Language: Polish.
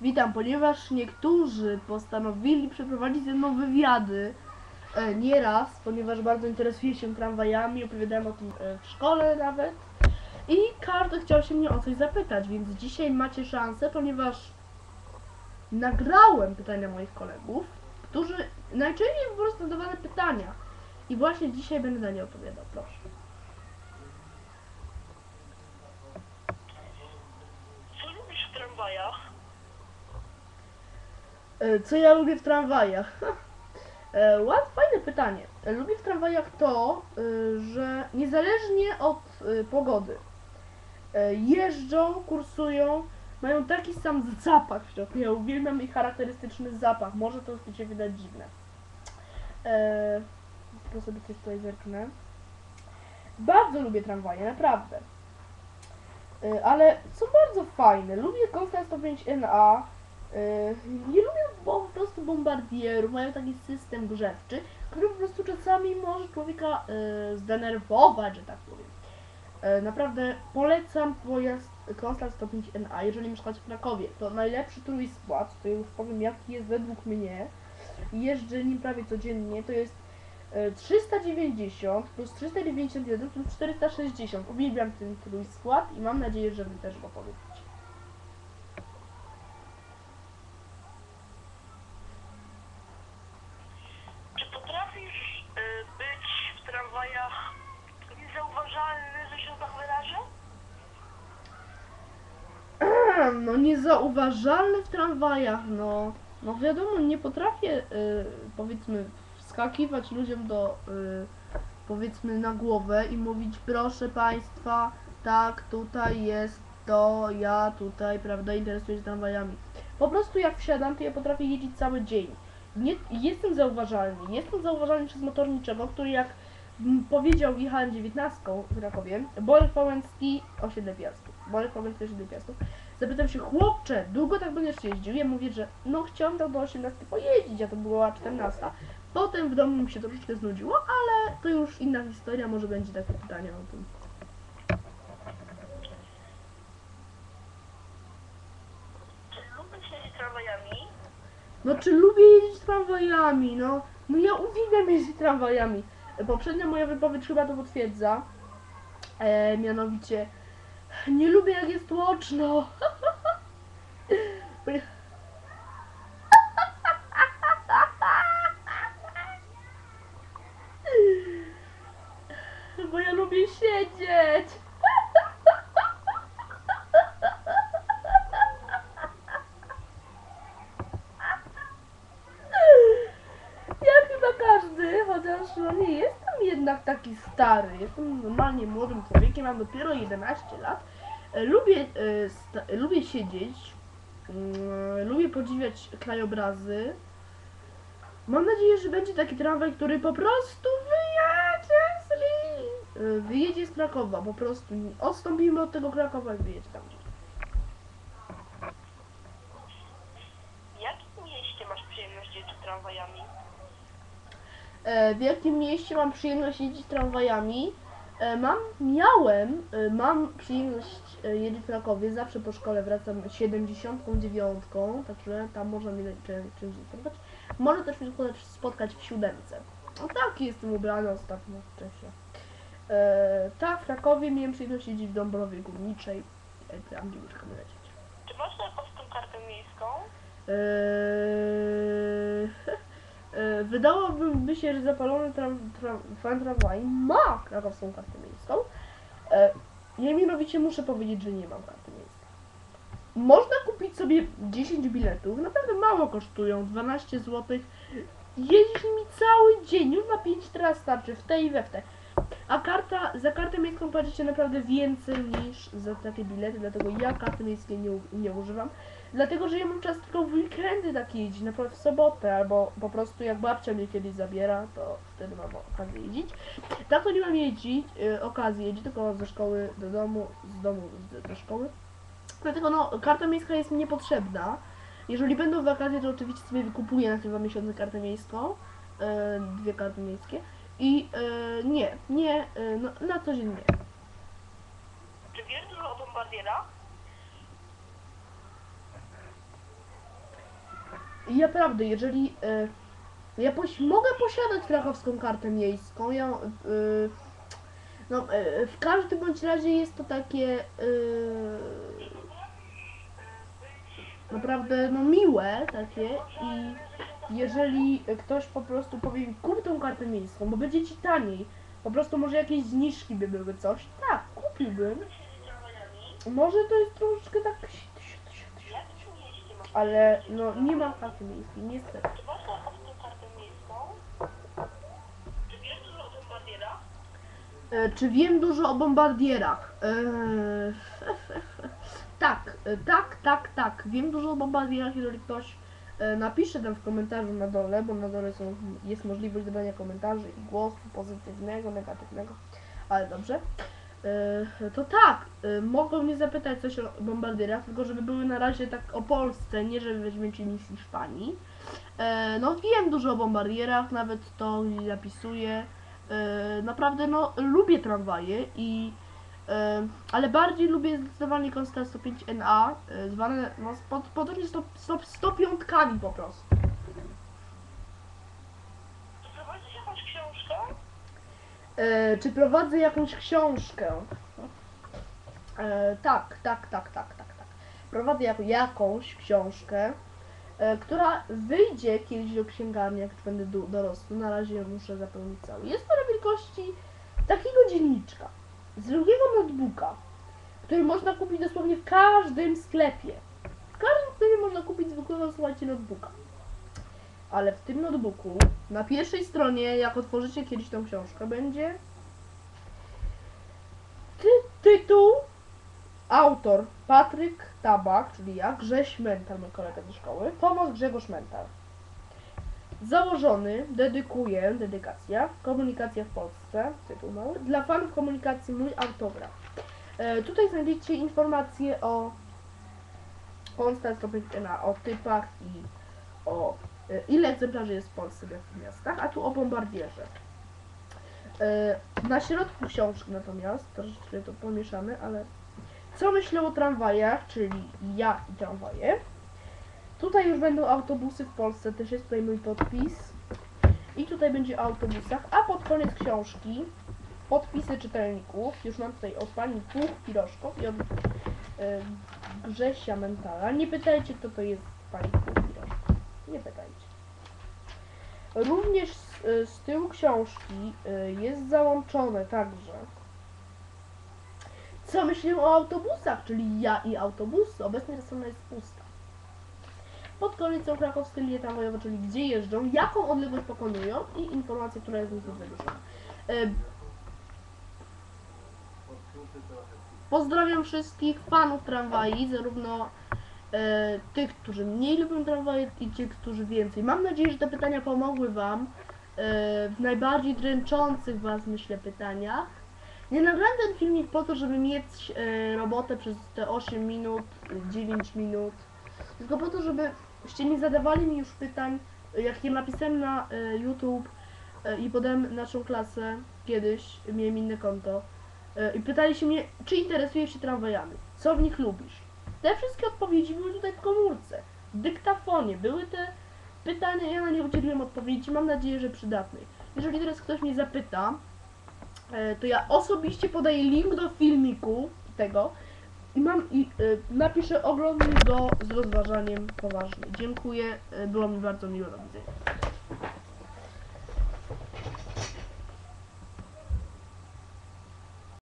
Witam, ponieważ niektórzy postanowili przeprowadzić ze mną wywiady e, nieraz, ponieważ bardzo interesuję się tramwajami, opowiadałem o tym e, w szkole nawet. I każdy chciał się mnie o coś zapytać, więc dzisiaj macie szansę, ponieważ nagrałem pytania moich kolegów, którzy najczęściej po prostu zadawane pytania. I właśnie dzisiaj będę na nie odpowiadał, proszę. Co lubisz w tramwajach? E, Co ja lubię w tramwajach? E, Ład, fajne pytanie. E, Lubię w tramwajach to, że niezależnie od pogody jeżdżą, kursują, mają taki sam zapach w środku. Ja uwielbiam ich charakterystyczny zapach. Może to się wydać dziwne. E, tylko sobie coś tutaj zerknę. Bardzo lubię tramwaje, naprawdę. Ale są bardzo fajne. Lubię Constant 105 NA. Yy, Nie lubię prostu bombardierów, mają taki system grzewczy, który po prostu czasami może człowieka yy, zdenerwować, że tak powiem. Yy, naprawdę polecam pojazd Constant 105 NA, jeżeli mieszkacie w Krakowie. To najlepszy trójskład, to już powiem jaki jest według mnie. Jeżdżę nim prawie codziennie, to jest yy, 390 plus 391 plus 460. Uwielbiam ten trójskład i mam nadzieję, że wy też go polubicie. Czy potrafisz y, być w tramwajach niezauważalny, że się tak wyrażę? No niezauważalny w tramwajach, no. No wiadomo, nie potrafię, y, powiedzmy, wskakiwać ludziom do, y, powiedzmy, na głowę i mówić, proszę Państwa, tak, tutaj jest to, ja tutaj, prawda, interesuję się tramwajami. Po prostu jak wsiadam, to ja potrafię jeździć cały dzień. Nie, jestem zauważalny, jestem zauważalny przez motorniczego, który jak powiedział jechałem 19 w Krakowie, Borek Pałęcki, osiedle Piastów, Borek Zapytał się, chłopcze, długo tak będziesz jeździł? Ja mówię, że no chciałam tak do 18 pojeździć, a to była 14. Potem w domu mi się troszeczkę znudziło, ale to już inna historia, może będzie takie pytanie o tym. Czy lubisz jeździć tramwajami? No czy lubię jeździć tramwajami? No, no ja uwielbiam jeździć tramwajami. Poprzednia moja wypowiedź chyba to potwierdza. E, mianowicie, nie lubię jak jest tłoczno. Bo ja lubię siedzieć. Jak chyba każdy, chociaż no nie jestem jednak taki stary. Jestem normalnie młodym człowiekiem, mam dopiero 11 lat. E, Lubię, e, lubię siedzieć, mm, lubię podziwiać krajobrazy. Mam nadzieję, że będzie taki tramwaj, który po prostu wyjedzie z e, Wyjedzie z Krakowa, po prostu odstąpimy od tego Krakowa i wyjedzie tam gdzieś. Mieście masz przyjemność jeździć tramwajami? E, w jakim mieście mam przyjemność jeździć tramwajami. E, Mam, miałem, e, mam przyjemność jeździć w Krakowie, zawsze po szkole wracam 79, także tam można mnie czymś spotkać. Może też mnie spotkać, spotkać w siódemce. No tak, jestem ubrany ostatnio wcześniej. E, tak, w Krakowie miałem przyjemność jeździć w Dąbrowie Górniczej, tam gdzie mieszkam lecieć. Czy masz krakowską kartę miejską? E, Wydałoby by się, że zapalony tram, tram, fan tramwaj ma krakowską kartę miejską. E, Ja mianowicie muszę powiedzieć, że nie mam karty miejskiej. Można kupić sobie 10 biletów, naprawdę mało kosztują, 12 zł. Jeździć nimi cały dzień, już na 5 teraz starczy, w te i we w te. A karta, za kartę miejską płacicie naprawdę więcej niż za takie bilety, dlatego ja karty miejskiej nie, nie używam. Dlatego, że ja mam czas tylko w weekendy tak jeździć, na przykład w sobotę, albo po prostu jak babcia mnie kiedyś zabiera, to wtedy mam okazję jeździć. Tak to nie mam jeździć, y, okazję jeździć, tylko ze szkoły do domu, z domu z- do szkoły. Dlatego no, karta miejska jest mi niepotrzebna. Jeżeli będą wakacje, to oczywiście sobie wykupuję na te dwa miesiące kartę miejską, y, dwie karty miejskie. I y, nie, nie, y, no, na co dzień nie. Czy wiesz dużo o bombardierach? I naprawdę, jeżeli e, ja poś, mogę posiadać krakowską kartę miejską, ja, e, no, e, w każdym bądź razie jest to takie e, naprawdę no, miłe takie i jeżeli ktoś po prostu powie kup tą kartę miejską, bo będzie ci taniej, po prostu może jakieś zniżki by były, coś, tak, kupiłbym. Może to jest troszeczkę tak, ale no nie mam karty miejskiej, niestety. E, czy wiem dużo o bombardierach? E, tak, e, tak, tak, tak. Wiem dużo o bombardierach, jeżeli ktoś e, napisze tam w komentarzu na dole, bo na dole są, jest możliwość dodania komentarzy i głosu pozytywnego, negatywnego, ale dobrze. E, to tak, e, mogą mnie zapytać coś o bombardierach, tylko żeby były na razie tak o Polsce, nie żeby weźmiecie nic z Hiszpanii. No wiem dużo o bombardierach, nawet to napisuję. E, naprawdę no lubię tramwaje i ale bardziej lubię zdecydowanie Constar 105NA, e, zwane no, pod, podobnie 100, 100, 105 po prostu. Czy prowadzisz jakąś książkę? E, czy prowadzę jakąś książkę? E, tak, tak, tak, tak, tak, tak. Prowadzę jak, jakąś książkę, e, która wyjdzie kiedyś do księgarni, jak będę dorosły. Na razie ją muszę zapełnić cały. Jest to na wielkości takiego dzienniczka z drugiego notebooka, który można kupić dosłownie w każdym sklepie. W każdym sklepie można kupić zwykłego, słuchajcie, notebooka. Ale w tym notebooku, na pierwszej stronie, jak otworzycie kiedyś tą książkę, będzie ty tytuł, autor Patryk Tabak, czyli ja, Grześ Mental, mój kolega ze szkoły, Tomasz Grzegorz Mental. Założony, dedykuję, dedykacja, komunikacja w Polsce, tytuł mały, dla fanów komunikacji mój autograf. E, tutaj znajdziecie informacje o Constant na o typach i o e, ile egzemplarzy jest w Polsce w jakich miastach, a tu o bombardierze. E, Na środku książki natomiast, troszeczkę to pomieszane, ale co myślę o tramwajach, czyli ja i tramwaje. Tutaj już będą autobusy w Polsce, też jest tutaj mój podpis. I tutaj będzie o autobusach, a pod koniec książki podpisy czytelników. Już mam tutaj od pani Puch Piroszkow i od y, Grzesia Mentala. Nie pytajcie, kto to jest pani Puch Piroszkow. Nie pytajcie. Również z, y, z tyłu książki y, jest załączone także co myślę o autobusach, czyli ja i autobusy. Obecnie ta strona jest pusta. Pod koniec są krakowskie linie tramwajowe, czyli gdzie jeżdżą, jaką odległość pokonują i informacje, która jest z nich wyruszona. E, Pozdrawiam wszystkich fanów tramwaj, zarówno e, tych, którzy mniej lubią tramwaje i tych, którzy więcej. Mam nadzieję, że te pytania pomogły Wam e, w najbardziej dręczących Was, myślę, pytaniach. Nie nagrałem ten filmik po to, żeby mieć e, robotę przez te 8 minut, 9 minut, tylko po to, żebyście nie zadawali mi już pytań, jak je napisałem na e, YouTube e, i podałem naszą klasę kiedyś, miałem inne konto e, i pytali się mnie, czy interesujesz się tramwajami, co w nich lubisz. Te wszystkie odpowiedzi były tutaj w komórce, w dyktafonie, były te pytania, ja na nie udzieliłem odpowiedzi, mam nadzieję, że przydatnej. Jeżeli teraz ktoś mnie zapyta, to ja osobiście podaję link do filmiku tego i mam i y, napiszę ogromny go z rozważaniem poważnie. Dziękuję, y, było mi bardzo miło do widzenia.